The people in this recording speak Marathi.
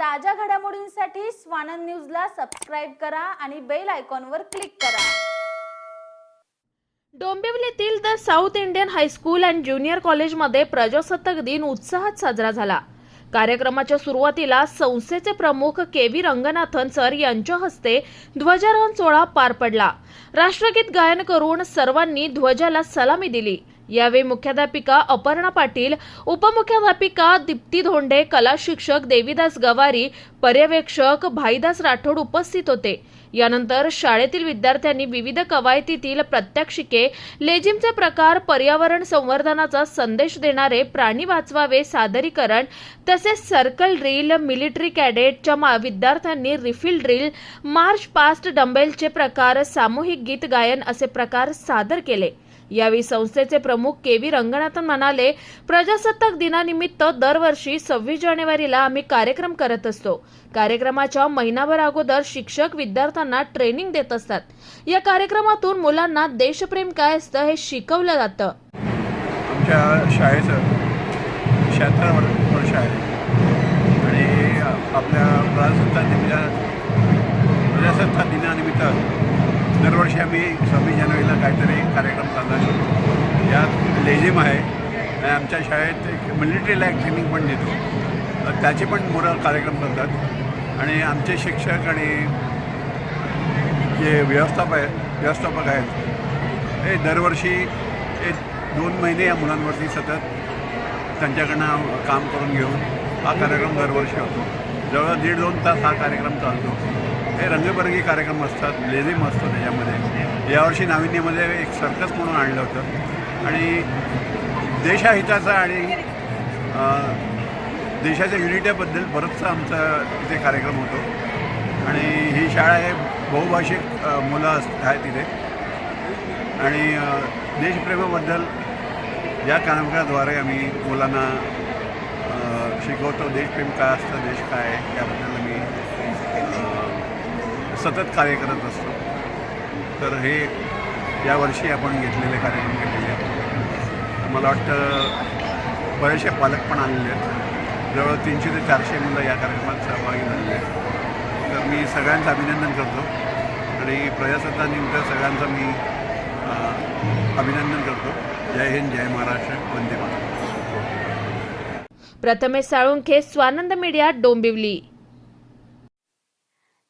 ताज्या घडामोडींसाठी स्वानंद न्यूजला सबस्क्राईब करा आणि बेल आयकॉनवर क्लिक करा. डोंबिवलीतील the South Indian high school and junior कॉलेजमध्ये प्रजासत्ताक दिन उत्साहात साजरा झाला. कार्यक्रमाच्या सुरुवातीला संस्थेचे प्रमुख के व्ही रंगनाथन सर यांच्या हस्ते ध्वजारोहण सोहळा पार पडला. राष्ट्रगीत गायन करून सर्वांनी ध्वजाला सलामी दिली. यावेळी मुख्याध्यापिका अपर्णा पाटील उपमुख्याध्यापिका दीप्ती धोंडे कला शिक्षक देवीदास गवारी पर्यवेक्षक भाईदास राठोड उपस्थित होते. यानंतर शाळेतील विद्यार्थ्यांनी विविध कवायतीतील प्रात्यक्षिके लेझिमचे प्रकार पर्यावरण संवर्धनाचा संदेश देणारे प्राणी वाचवावे सादरीकरण तसेच सर्कल ड्रिल मिलिटरी कॅडेटच्या मा- विद्यार्थ्यांनी रिफिल ड्रिल मार्च पास्ट डंबेलचे प्रकार सामूहिक गीत गायन असे प्रकार सादर केले. यावेळी संस्थेचे प्रमुख के व्ही रंगनाथन म्हणाले प्रजासत्ताक दिनानिमित्त दरवर्षी सव्वीस जानेवारीला आम्ही कार्यक्रम करत असतो. कार्यक्रमाच्या महिनाभर अगोदर शिक्षक विद्यार्थ्यांना ट्रेनिंग देत असतात. या कार्यक्रमातून मुलांना देशप्रेम काय असतं हे शिकवलं जातं. आमच्या शाळेचं शहात्तर वर्ष आहे. आणि आपल्या प्रजासत्ताक दिना प्रजासत्ताक दिनानिमित्त दरवर्षी आम्ही सव्वीस जानेवारीला काहीतरी कार्यक्रम चालला यात लेझिम आहे आणि आमच्या शाळेत एक मिलिटरी लॅक ट्रेनिंग पण देतो. त्याचे पण मुलं कार्यक्रम करतात. आणि आमचे शिक्षक आणि जे व्यवस्थापक आहेत व्यवस्थापक आहेत हे दरवर्षी हे दोन महिने या मुलांवरती सतत त्यांच्याकडनं काम करून घेऊन हा कार्यक्रम दरवर्षी होतो. जवळ दीड दोन तास हा कार्यक्रम चालतो. हे रंगीबरंगी कार्यक्रम असतात लेझिम असतो त्याच्यामध्ये. यावर्षी नाविन्यमध्ये एक सर्कस म्हणून आणलं होतं. आणि देशहिताचा आणि देशाच्या युनिटीबद्दल बरंचसं आमचा तिथे कार्यक्रम होतो. आणि ही शाळा आहे बहुभाषिक मुलं अस आहेत तिथे. आणि देशप्रेमाबद्दल या कार्यक्रमाद्वारे आम्ही मुलांना शिकवतो देशप्रेम काय असतं देश काय आहे याबद्दल सतत कार्य करत असतो. तर हे यावर्षी आपण घेतलेले कार्यक्रम घेतलेले आहेत. मला वाटतं बरेचसे पालक पण आलेले आहेत. जवळ तीनशे ते चारशे मुलं या कार्यक्रमात सहभागी झालेले आहेत. तर मी सगळ्यांचं अभिनंदन करतो. आणि प्रजासत्ताकनिमित्त सगळ्यांचं मी अभिनंदन करतो. जय हिंद जय महाराष्ट्र. वंदे मातरम. प्रथमेश साळुंखे स्वानंद मीडिया डोंबिवली.